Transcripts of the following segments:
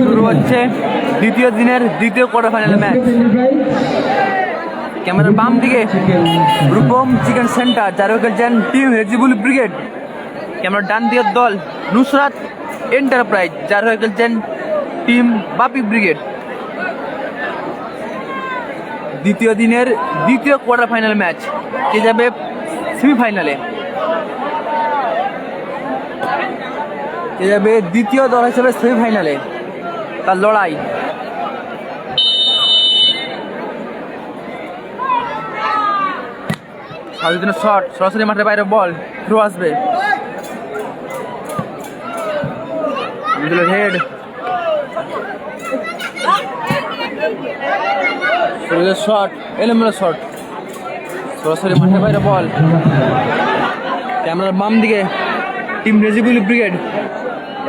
শুরু হচ্ছে দ্বিতীয় দিনের দ্বিতীয় কোয়ার্টার ফাইনাল ম্যাচ ক্যামেরার বাম দিকে রূপম চিকেন সেন্টার যারা খেলছেন টিম রেজিবুল ব্রিগেড ক্যামেরার ডান দিকের দল নুসরাত এন্টারপ্রাইজ যারা হয়ে খেলছেন টিম বাপি ব্রিগেড দ্বিতীয় দিনের দ্বিতীয় কোয়ার্টার ফাইনাল ম্যাচ কে যাবে সেমিফাইনালে যাবে দ্বিতীয় দল হিসেবে সেমিফাইনালে তার লড়াই। সাউদিনের শট, সরাসরি মাঠের বাইরে বল থ্রু আসবে। হেড সুরজের শট এলোমেলো শট সরাসরি মাঠের বাইরে বল। ক্যামেরার বাম দিকে টিম রেজিবুল ব্রিগেড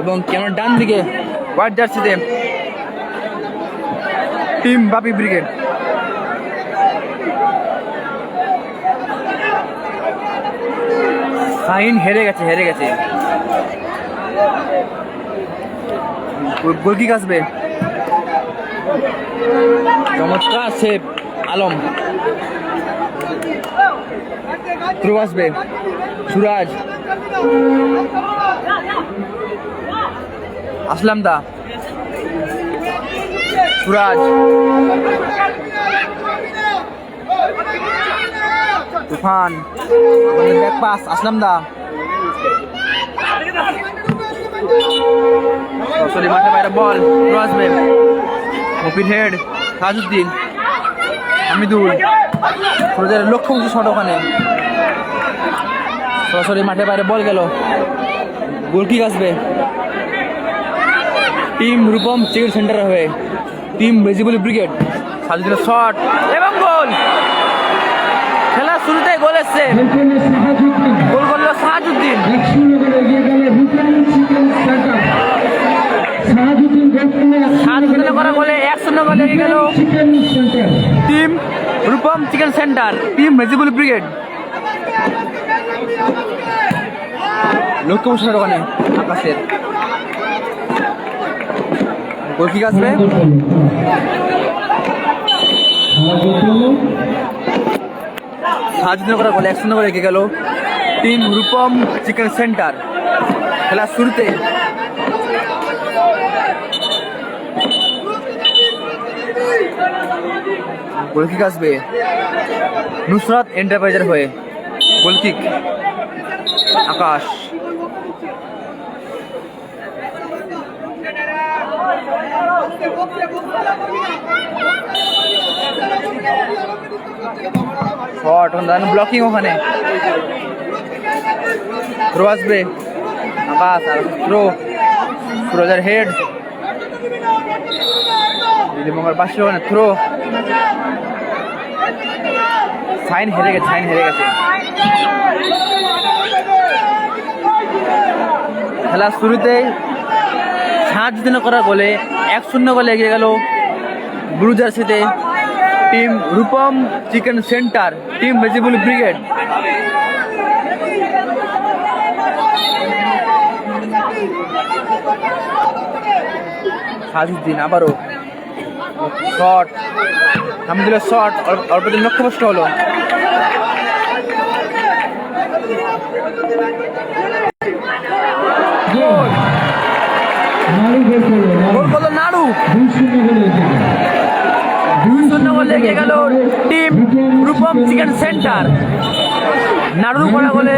এবং ক্যামেরার ডান দিকে হোয়াইট জার্সিতে টিম বাপি ব্রিগেড। শাহিন হেরে গেছে হেরে গেছে। গোলকিক আসবে। চমৎকার সেপ আলম। থ্রো আসবে। সুরাজ। আসলাম দা। সুরাজ। তুফান। পাস। আসলাম দা। সরাসরি মাঠে বাইরে বল। আসবে। মফির হেড তাজউদ্দিন হামিদুল। ফ্রোজের লক্ষ্য উঁচু শট ওখানে। সরাসরি মাঠে বাইরে বল গেল। গোলকিক আসবে। টিম রূপম চিকেন সেন্টার হয়ে টিম ভেজিবল ব্রিগেড সাজুদ্দিনের শট এবং গোল। খেলা শুরুতে গোল এসছে। গোল করল সাহাজুদ্দিন এক টিম চিকেন টিম ভেজিবল আকাশের। গোল কিক আসবে সাহায্য করা গোলে এক শূন্য করে এগিয়ে গেল। টিম রূপম চিকেন সেন্টার খেলার শুরুতে। গোল কিক আসবে নুসরাত এন্টারপ্রাইজের হয়ে। Goal kick Akash shot blocking ওখানে। থ্রো আসবে। আকাশ আর থ্রো সুরজার হেড দিদিমঙ্গল পাশে ওখানে থ্রো সাইন হেরে গেছে সাইন হেরে গেছে। খেলার শুরুতেই সাহায্য দিন করা গোলে, এক শূন্য গোলে এগিয়ে গেল ব্লু জার্সিতে। Team Rupam chicken centre team Rejibul brigade Sajuddin আবারও। শট হামিদুলের শট অল্প দিন লক্ষ্যভ্রষ্ট হলো। গোল করল নাড়ু। শূন্য গোলে টিম রূপম চিকেন সেন্টার। নাড়ুর করা সেন্টার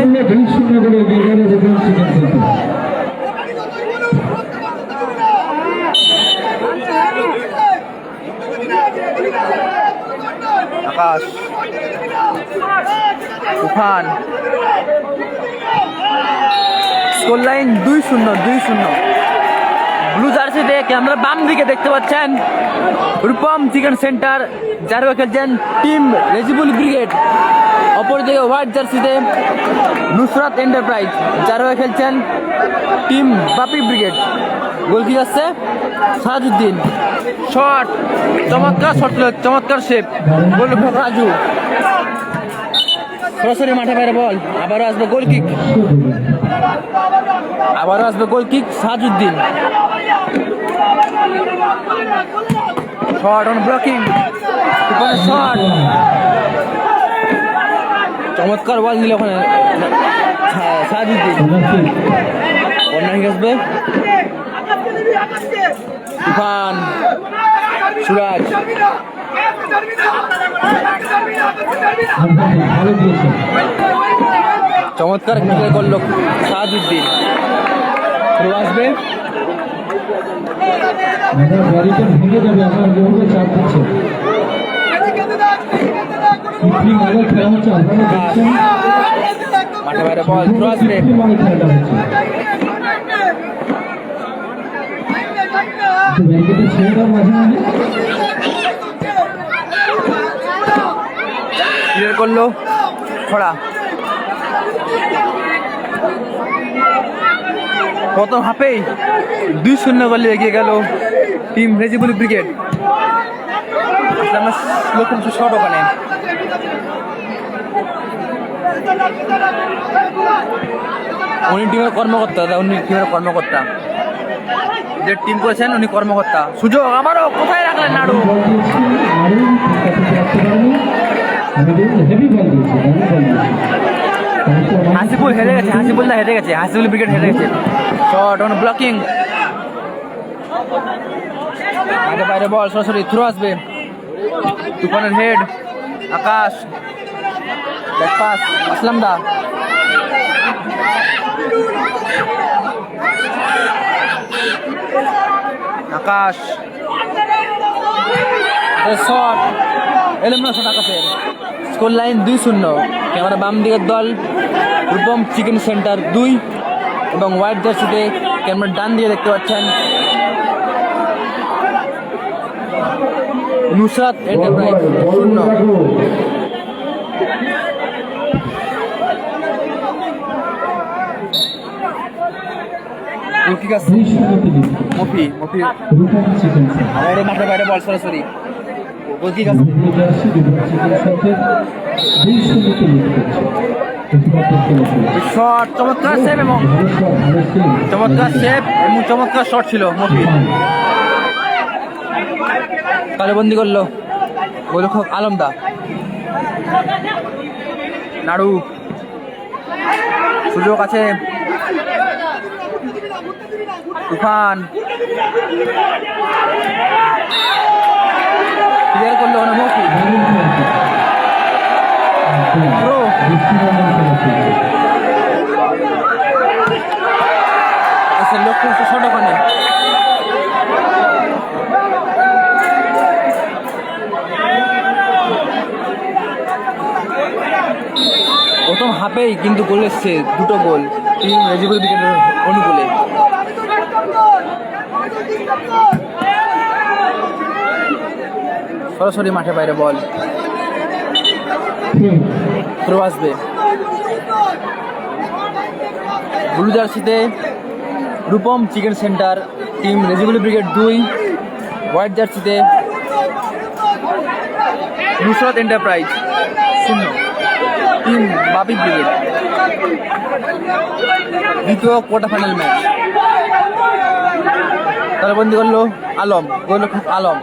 আকাশ। স্কোর লাইন দুই শূন্য দুই শূন্য। ব্লু জার্সিতে ক্যামেরা বাম দিকে দেখতে পাচ্ছেন। রূপম চিকেন সেন্টার, যার খেলছেন টিম রেজিবুল ব্রিগেড। অপরদিকে হোয়াইট জার্সিতে নুসরাত এন্টারপ্রাইজ, যার হয়ে খেলছেন টিম বাপি ব্রিগেড। গোল কি আসছে সাজউদ্দিন। শট, চমৎকার শট, চমৎকার শেপ। গোল রাজু। সরাসরি মাঠে বাইরে বল। আবারও আসবে গোল কিক আবারও আসবে goal kick Sajuddin. Shot on blocking shot চমৎকার বল দিল ওখানে। সা- সাজউদ্দিন। কর্নার আসবে। সুরাজ। চমৎকার ক্লিয়ার করল সাজউদ্দিন থ্রো আসবে? খেলা মাঠে বাইরে বল থ্রো আসবে। মাঝে মাঝে ক্লিয়ার করল। খড়া প্রথম হাফেই দুই শূন্য গোলে এগিয়ে গেল টিম আসলে আমরা লক্ষ্য শট ওখানে। উনি টিমের কর্মকর্তা দাদা উনি টিমের কর্মকর্তা। যে টিম করেছেন উনি কর্মকর্তা। সুযোগ আমারও কোথায় রাখলেন নাড়ু? হাসিপুর হেরে গেছে হাসিপুল্লা হেরে গেছে হাসিপুল ব্রিগেড হেরে গেছে। শট অন ব্লকিং মাঠে বাইরে বল, সরাসরি থ্রো আসবে। তুফানের হেড আকাশ। ব্যাক আসলাম দা আকাশ। শট এলেন না শট আকাশের। স্কোর লাইন দুই শূন্য। ক্যামেরা বাম দিকের দল রূপম চিকেন সেন্টার দুই এবং হোয়াইট জার্সিতে ক্যামেরা ডান দিয়ে দেখতে পাচ্ছেন নুসরাত এন্টারপ্রাইজ শূন্য। মফি মফি। রূপম চিকেন বাইরে মাঠে বাইরে বল সরাসরি। চলছে শট চমৎকার সেভ এবং চমৎকার সেভ এবং চমৎকার শট ছিল মফি কালোবন্দি করল। গোলরক্ষক আলমদা নাড়ু। সুযোগ আছে। তুফান। ক্লিয়ার করল খেলা চলছে আছে লক্ষ্য হচ্ছে শট প্রথম হাফেই কিন্তু গোল এসছে, দুটো গোল। টিম রেজিবুল ব্রিগেডের অনুকূলে। সরাসরি মাঠে বাইরে বল। থ্রো আসবে। ব্লু জার্সিতে Rupam chicken centre team Rejibul brigade দুই, হোয়াইট জার্সিতে নুসরত এন্টারপ্রাইজ শূন্য টিম বাপি ব্রিগেড। দ্বিতীয় কোয়ার্টার ফাইনাল ম্যাচ তারা তারবন্দি করল আলম, গোলরক্ষক আলম।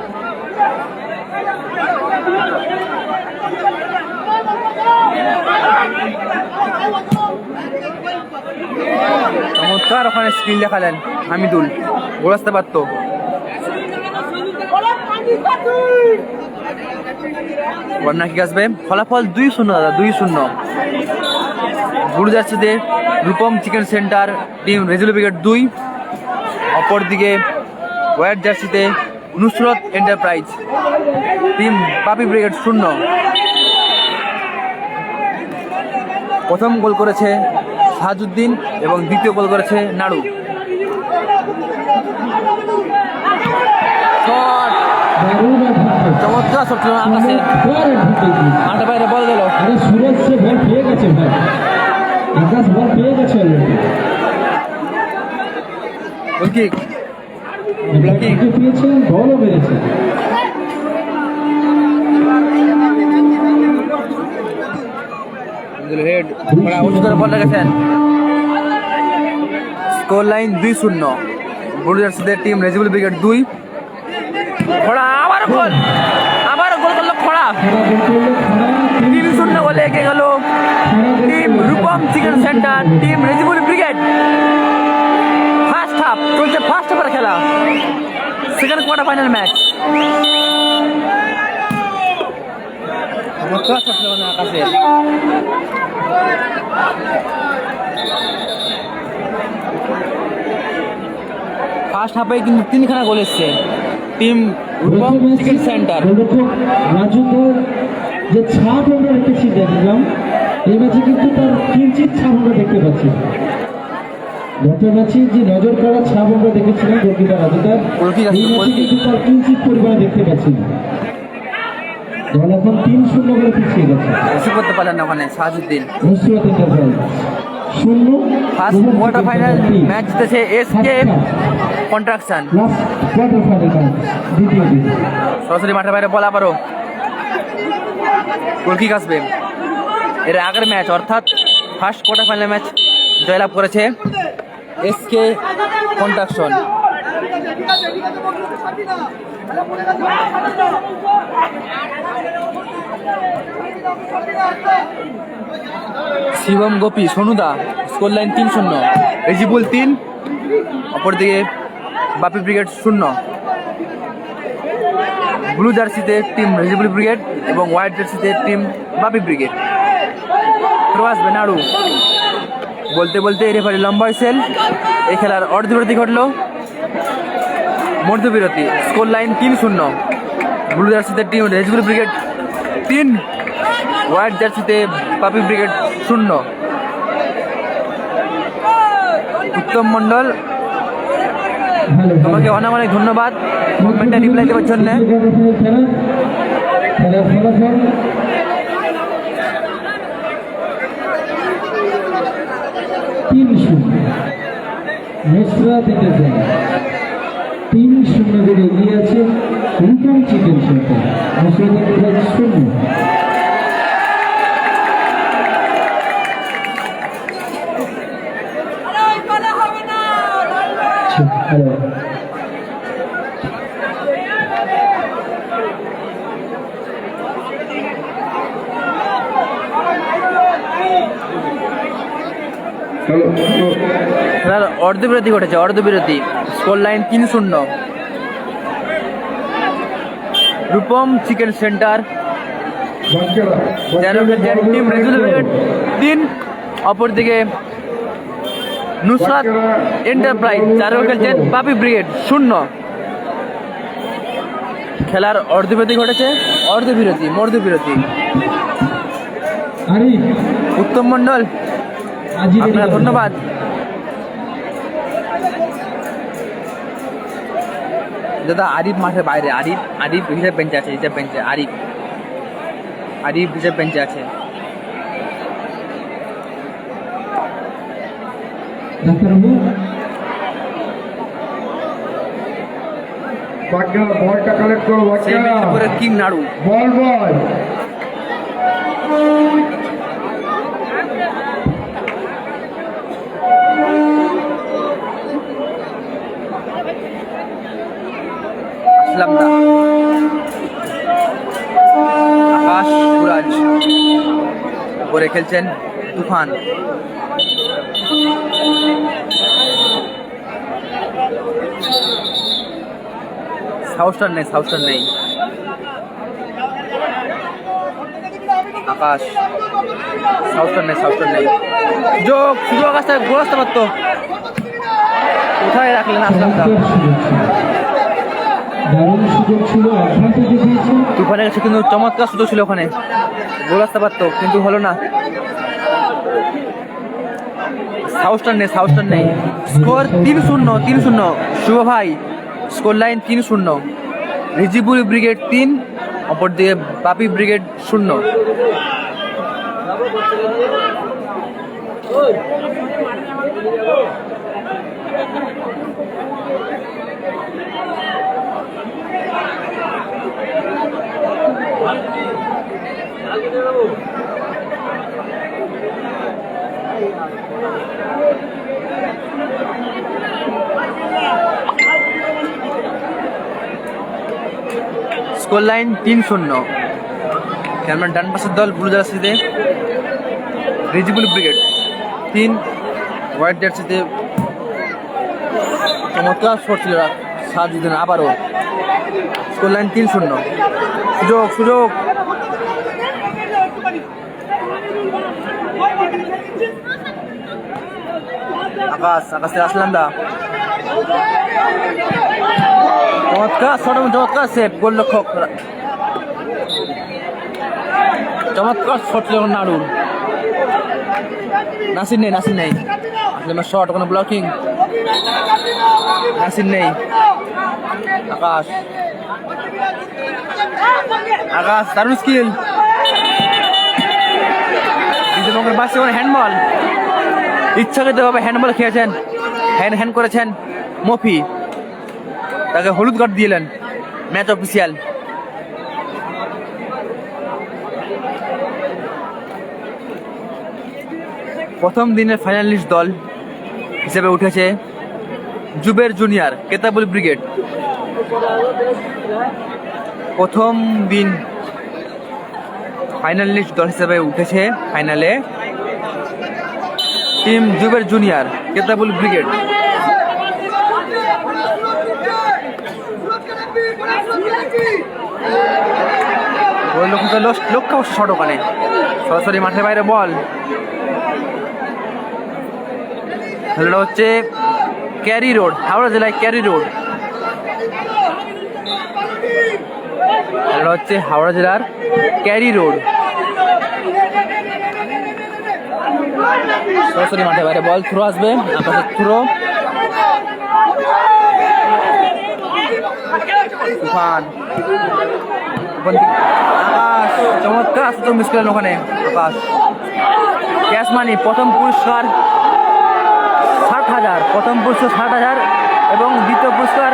চমৎকার, ওখানে স্কিল দেখালেন হামিদুল আসতে পারতো বন্যা কি আসবে? ফলাফল দুই শূন্য, দাদা, দুই শূন্য। গুরু যাচ্ছে Rupam chicken centre, team Rejibul brigade দুই। অপরদিকে হোয়াইট জার্সিতে Nusrat enterprise team Bapi brigade শূন্য। প্রথম গোল করেছে সাহাজুদ্দিন এবং দ্বিতীয় গোল করেছে নাড়ু। চমৎকার শট ছিল আকাশে। বাইরে বল গেল। আরে সুরজ সে বল পেয়ে গেছে ভাই। আকাশ বল পেয়ে গেছে অলরেডি। গোল কিক ব্ল্যাকিং পেয়েছে বলও বেড়েছে হেড ওরা উঁচু করে বল রেখেছেন স্কোর লাইন দুই শূন্য। ব্লু টিম রেজিবল ব্রিগেড দুই। খোড়া আবার গোল। আবার গোল করল খোড়া। তিন শূন্য বলে এগিয়ে গেল team Rupam chicken centre team Rezibul brigade first half চলছে ফার্স্ট হাফের খেলা। সেকেন্ড কোয়ার্টার ফাইনাল ম্যাচ আকাশে ফার্স্ট হাফে কিন্তু তিনখানা গোল এসছে। টিম রূপম চিকেন সেন্টার রাজুদার যে ছাপ আমরা রেখেছি দেখলাম। এই ম্যাচে কিন্তু তার কিঞ্চিত ছাপ আমরা দেখতে পাচ্ছি। গত ম্যাচে যে নজর করা ছাপ আমরা দেখেছিলাম গোলকিপার রাজুদার এই ম্যাচে কিন্তু তার কিঞ্চিত পরিমাণে দেখতে পাচ্ছি। না দল এখন তিন শূন্য করে পিছিয়ে গেছে। বেশি করতে পারলেন না ওখানে সাহাজুদ্দিন মুসিরত এন্টারপ্রাইজ শূন্য ফার্স্ট কোয়ার্টার ফাইনাল ম্যাচ জিতেছে এসকে কন্ট্রাকশন কোয়ার্টার ফাইনাল দ্বিতীয় দিন। সরাসরি মাঠের বাইরে বলা পারো গোলকিক আসবে। এর আগের ম্যাচ অর্থাৎ ফার্স্ট কোয়ার্টার ফাইনাল ম্যাচ জয়লাভ করেছে এসকে কন্ট্রাকশন শিবম গোপী সোনুদা স্কোর লাইন তিন শূন্য। রেজিবুল তিন। অপরদিকে বাপি ব্রিগেড শূন্য। ব্লু জার্সিতে টিম রেজিবুল ব্রিগেড এবং হোয়াইট জার্সিতে টিম বাপি ব্রিগেড প্রবাস বেনাড়ু বলতে বলতে রেফারি লম্বা সেল এই খেলার অর্ধবিরতি ঘটল। মধ্যবিরতি স্কোর লাইন তিন শূন্য। ব্লু জার্সিতে টিম রেজিবুল ব্রিগেড তিন। হোয়াইট জার্সিতে পাপি ব্রিগেড শূন্য। উত্তম মণ্ডল, তোমাকে অনেক অনেক ধন্যবাদ কমেন্টে রিপ্লাই দেওয়ার জন্য। তিন শূন্য। থেকে যায় তিন শূন্য করে এগিয়ে আছে রূপম চিকেন সেন্টার শূন্য। অর্ধবিরতি ঘটেছে অর্ধবিরতি। স্কোর লাইন তিন শূন্য। Rupam chicken centre. তেরো টিম রেজুল তিন। অপরদিকে নুসরাত এন্টারপ্রাইজ চারো খেলছেন পাপি ব্রিগেড শূন্য। খেলার অর্ধবিরতি ঘটেছে অর্ধবিরতি মর্ধবিরতি। উত্তম মণ্ডল আপনার ধন্যবাদ। দাদা আরিফ মাঠের বাইরে আরিফ আরিফ হিসেব বেঞ্চে আছে হিসেব বেঞ্চে আরিফ। আরিফ হিসেব বেঞ্চে আছে। বলটা কালেক্ট করো বল বল। আসলাম দা আকাশ সুরাজ উপরে খেলছেন তুফান। সাউস্টার নেই সাউস্টার নেই। আকাশ। সাউস্টার নেই সাউস্টার নেই। যোগ সুযোগ আসতে গোল আসতে পারতো। কোথায় রাখলেন আসলাম দা দারুণ সুযোগ ছিল অ্যাডভান্টেজে দিয়েছে তুফানের কাছে কিন্তু চমৎকার সুযোগ ছিল ওখানে। গোল আসতে পারতো কিন্তু হলো না। সাউস্টার নেই সাউস্টার নেই। স্কোর তিন শূন্য তিন শূন্য। শুভ ভাই, স্কোর লাইন তিন শূন্য। রিজিবুল ব্রিগেড তিন, অপরদিকে বাপি ব্রিগেড শূন্য। স্কোর লাইন তিন শূন্য। খেলম্যান ডান পাশের দল ব্লু জার্সিতে রিজিবুল ব্রিগেড তিন, হোয়াইট জার্সিতে চমৎকার স্কোর ছিল, সাত দুদিন আবারও। স্কোর লাইন তিন শূন্য। সুযোগ সুযোগ। আকাশ আকাশ আসলাম দা চমৎকার এবং চমৎকার সেভ গোলরক্ষক চমৎকার শট ছিল নাড়ুর নাসির নেই নাসির নেই। আসলে শট, কোনো ব্লকিং নাসির নেই। আকাশ। আকাশ, দারুণ স্কিল বিজয়বঙ্গের কোনো হ্যান্ডবল ইচ্ছাকৃতভাবে হ্যান্ডবল খেয়েছেন। হ্যান্ড হ্যান্ড করেছেন মফি। তাকে হলুদ কার্ড দিলেন ম্যাচ অফিসিয়াল প্রথম দিনের ফাইনালিস্ট দল। হিসেবে উঠেছে জুবের জুনিয়র কেতাবুল ব্রিগেড। প্রথম দিন ফাইনালিস্ট দল হিসেবে উঠেছে ফাইনালে team Zuber junior Ketabul brigade. ওই লোক তো লক্ষ লক্ষ শট ওখানে। সরাসরি মাঠের বাইরে বল। খেলাটা হচ্ছে ক্যারি রোড, হাওড়া জেলায় ক্যারি রোড। খেলাটা হচ্ছে হাওড়া জেলার ক্যারি রোড। সরাসরি মাঠে বাইরে বল থ্রো আসবে আকাশের থ্রো। চমৎকার সুযোগ মিস করলেন ওখানে ক্যাশ মানি প্রথম পুরস্কার প্রথম পুরস্কার ষাট হাজার এবং দ্বিতীয় পুরস্কার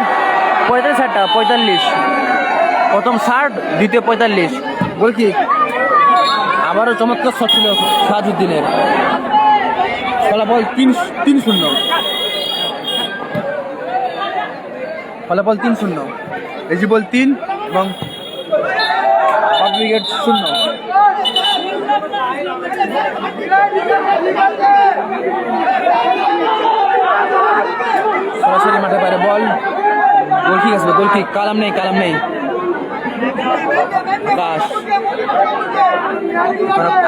পঁয়তাল্লিশ হাজার টাকা, পঁয়তাল্লিশ। প্রথম ষাট, দ্বিতীয় পঁয়তাল্লিশ। বলছি আবারও চমৎকার শট ছিল সাজুদ্দিনের ফলাফল তিন তিন শূন্য। ফলাফল তিন শূন্য। রেজিবল তিন এবং পাবলিকেট শূন্য। সরাসরি মাঠে বাইরে, বল। গোল ঠিক আসবে গোল ঠিক কালাম নেই কালাম নেই। আকাশ।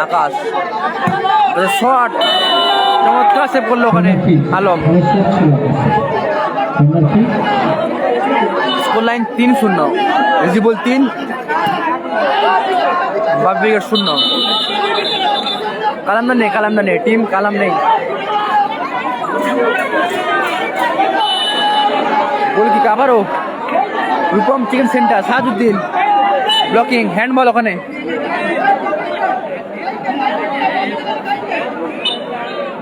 আকাশ। শট। চমৎকার সেভ করল ওখানে আলম। স্কোর লাইন তিন শূন্য। রিজিবল তিন। বাবিগের শূন্য। কালামদার নেই কালামদার নেই। টিম কালাম নেই। কিক আবারও Rupam chicken centre Sahajuddin blocking handball ওখানে।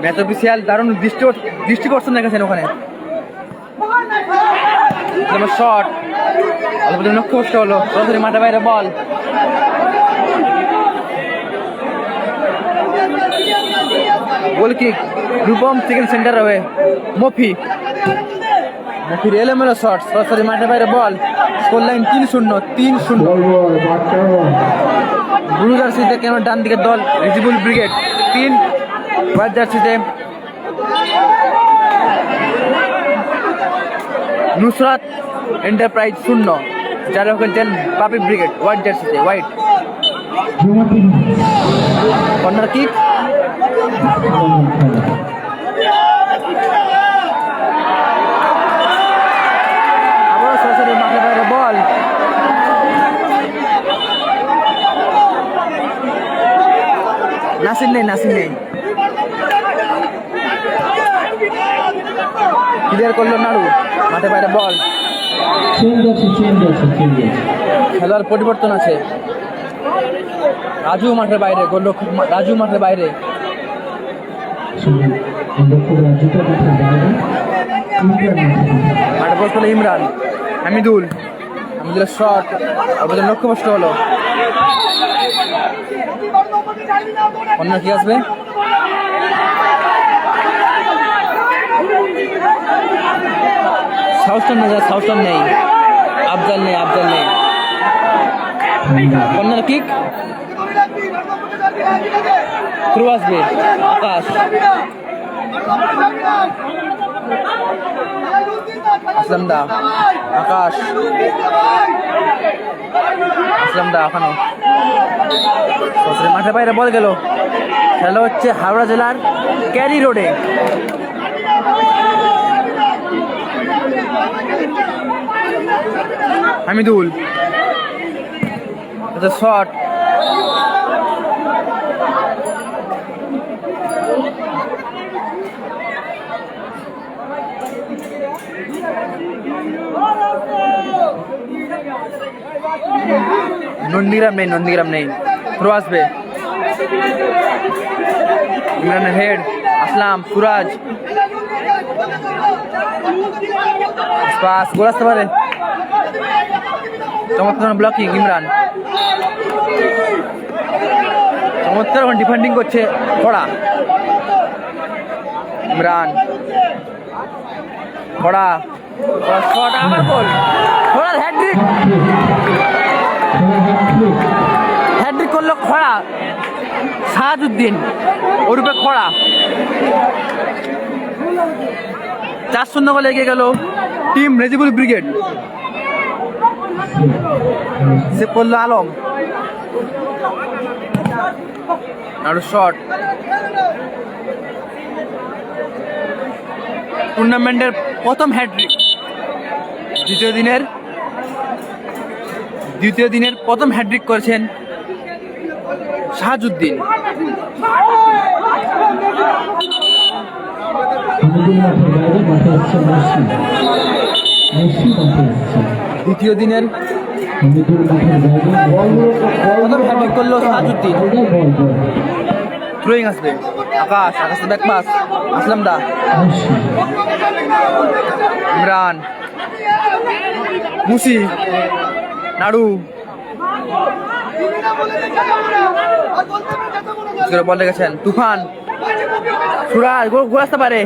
ম্যাচ অফিসিয়াল দারুণ দৃষ্টি দৃষ্টিকর্ষণ দেখেছেন ওখানে। শট অল্প করতে হলো সরাসরি মাঠে বাইরে ball goal kick Rupam chicken centre হবে। মফি মফির এলোমেলো শট সরাসরি মাঠে বাইরে বল। স্কোর লাইন তিন শূন্য তিন শূন্য। বল জার্সিতে কেন ডান দিকের দল? রিজিবুল ব্রিগেড তিন। হোয়াইট জার্সিতে নুসরাত এন্টারপ্রাইজ শূন্য। যারা খেলছেন পাপি ব্রিগেড, হোয়াইট জার্সিতে, হোয়াইট। কর্নার কিক আবারও সরাসরি মাঠে বাইরে বল নাসির নেই। ক্লিয়ার করল নাড়ু। মাঠে বাইরে বল। খেলার পরিবর্তন আছে। রাজু মাঠের বাইরে, গোলরক্ষক রাজু মাঠের বাইরে। মাঠে বল করল ইমরান। হামিদুল। হামিদুলের শট অল্প লক্ষ্য কষ্ট হলো। অন্য কি আসবে? সাউস্টন নেই সাউস্টন নেই। আফজাল নেই আফজাল নেই। কর্নার কিক থ্রু আসবে। আকাশ। আসলাম দা আকাশ। আসলাম দা এখনও। সসরে মাঠে বাইরে বল গেল। খেলা হচ্ছে হাওড়া জেলার ক্যারি রোডে। হামিদুল। শট নন্দীগ্রাম নেই নন্দীগ্রাম নেই। থ্রো আসবে। ইমরানের হেড আসলাম, সুরাজ। পাস গোল আসতে পারে। চমৎকার ব্লকিং ইমরান। চমৎকার ডিফেন্ডিং করছে খড়া। ইমরান। খড়া। শট আবার গোল খড়ার হ্যাট্রিক হ্যাট্রিক করল খড়া, সাহাজুদ্দিন, ওরূপে খড়া। চার শূন্য গোলে এগিয়ে গেল টিম রেজিবুল ব্রিগেড। সে করল আলম। আর শট টুর্নামেন্টের প্রথম হ্যাট্রিক দ্বিতীয় দিনের দ্বিতীয় দিনের প্রথম হ্যাট্রিক করেছেন আসছে দ্বিতীয় দিনের প্রথম হ্যাট্রিক করল বল থ্রোয়িং আসবে। Akash Akash back pass Aslam da. Imran. মুসি নাড়ু। বল গেছেন তুফান। সুরাজ আসতে পারে।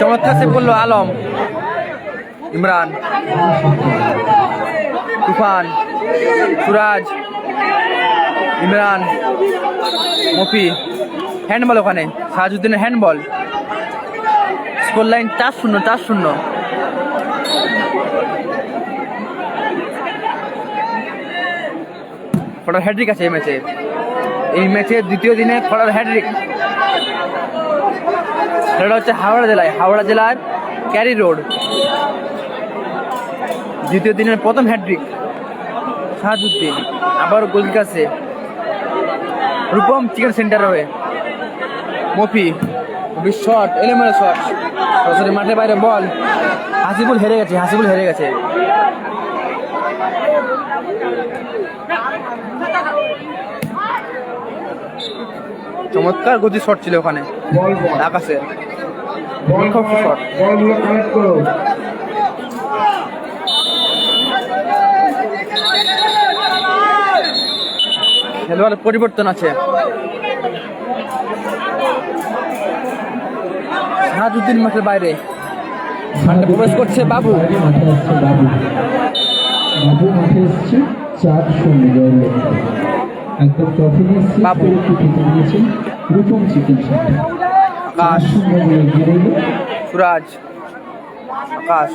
চমৎকার সেভ করল আলম। ইমরান। তুফান। সুরাজ। ইমরান। মফি। হ্যান্ডবল ওখানে। সাহাজুদ্দিনের হ্যান্ডবল স্কোর লাইন চার শূন্য চার শূন্য। ফটার হ্যাড্রিক আছে এই ম্যাচে। এই ম্যাচে দ্বিতীয় দিনে ফটার হ্যাড্রিক সেটা হচ্ছে হাওড়া জেলায়, হাওড়া জেলার ক্যারি রোড। দ্বিতীয় দিনের প্রথম হ্যাড্রিক শাহাজুদ্দিন আবার গোল কাছে রূপম চিকেন সেন্টার হয়ে। মফি মফি শট এলোমেলো শট সরাসরি মাঠের বাইরে বল। হাসিবুল হেরে গেছে, হাসিবুল হেরে গেছে। চমৎকার গতি শট ছিল ওখানে। আকাশে শট। খেলোয়াড় পরিবর্তন আছে। সাহাজুদ্দিন মাঠের বাইরে। মাঠে প্রবেশ করছে বাবু। বাবু মাঠে এসছে, চার শূন্য। একদম ট্রফি বাবু। নিয়েছেন রূপম চিকেন আকাশ। সুরাজ। আকাশ।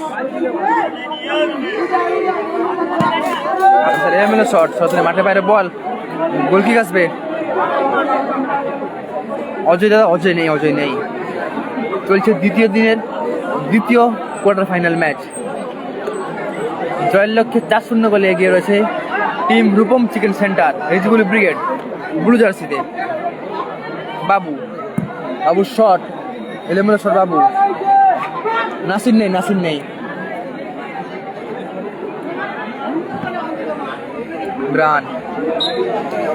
আকাশের এমএলএ শট মাঠের বাইরে বল। গোল কি আসবে অজয় দাদা অজয় নেই অজয় নেই। চলছে দ্বিতীয় দিনের দ্বিতীয় কোয়ার্টার ফাইনাল ম্যাচ। জয়ের লক্ষ্যে চার শূন্য গোলে এগিয়ে রয়েছে team Rupam chicken centre Rezibul brigade, blue জার্সিতে। বাবু বাবু শট, এলোমেলো শট বাবু। নাসির নেই নাসির নেই। ইমরান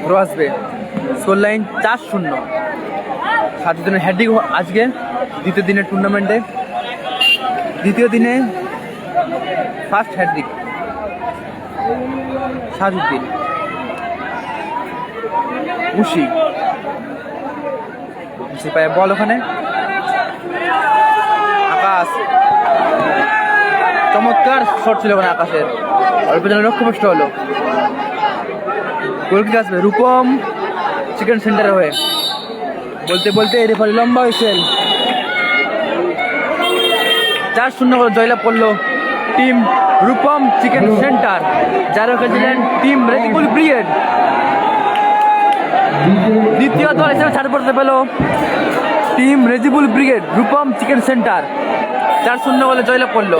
থ্রো আসবে। স্কোর লাইন চার শূন্য। সাত দিনের হ্যাডিক আজকে, দ্বিতীয় দিনের টুর্নামেন্টে দ্বিতীয় দিনে ফার্স্ট হ্যাড্রিক সাজুদ্দিন। মুশি পায়ে বল ওখানে। আকাশ। চমৎকার শট ছিল ওখানে আকাশের। অল্প যেন লক্ষ্যভ্রষ্ট হলো। গোলকিক আসবে। রূপম চিকেন সেন্টারে হয়ে। বলতে বলতে রেফারি লম্বা হয়েছেন চার শূন্য করে জয়লাভ করল টিম। রূপম চিকেন সেন্টার যারা খেলছিলেন টিম রেজিবুল ব্রিগেড দ্বিতীয় দল হিসেবে ছাড় পড়তে পেল team Rezibul brigade Rupam chicken centre চার শূন্য বলে জয়লাভ করল।